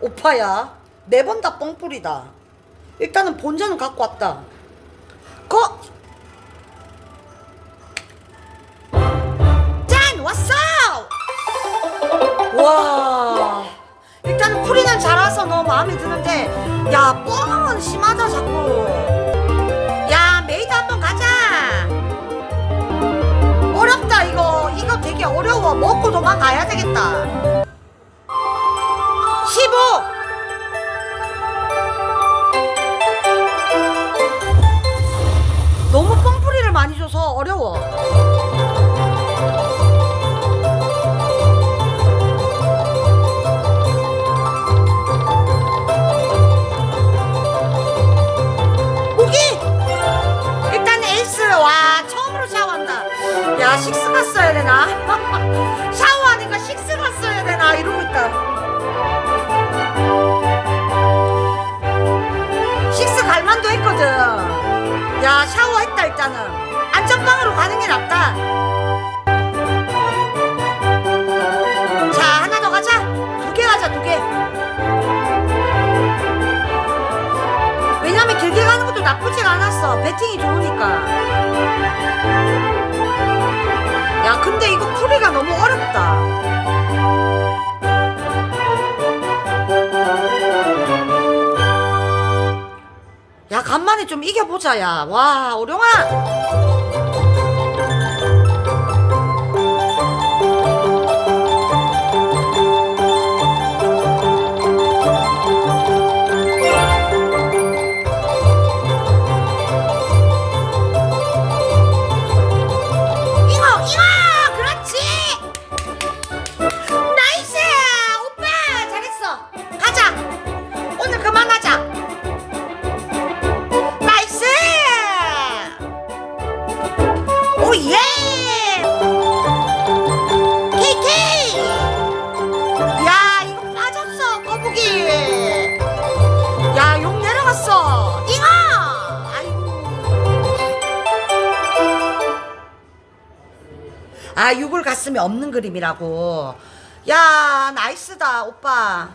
오빠야 네번다 뻥뿌리다. 일단은 본전은 갖고 왔다. 거! 짠! 왔어! 와 일단은 풀이는 잘 와서 너무 마음에 드는데 야 뻥은 심하다 자꾸. 야 메이드 한번 가자. 어렵다 이거. 이거 되게 어려워. 먹고 도망가야 되겠다 어려워. 오기! 일단 에이스. 와 처음으로 샤워한다. 야 식스 갔어야 되나? 샤워하니까 식스 갔어야 되나? 이러고 있다 식스 갈만도 했거든. 야 샤워했다 일단은 나쁘지가 않았어. 배팅이 좋으니까. 야 근데 이거 풀이가 너무 어렵다. 야 간만에 좀 이겨보자 야 와 오룡아 아 6을 갔으면 없는 그림이라고. 야 나이스다 오빠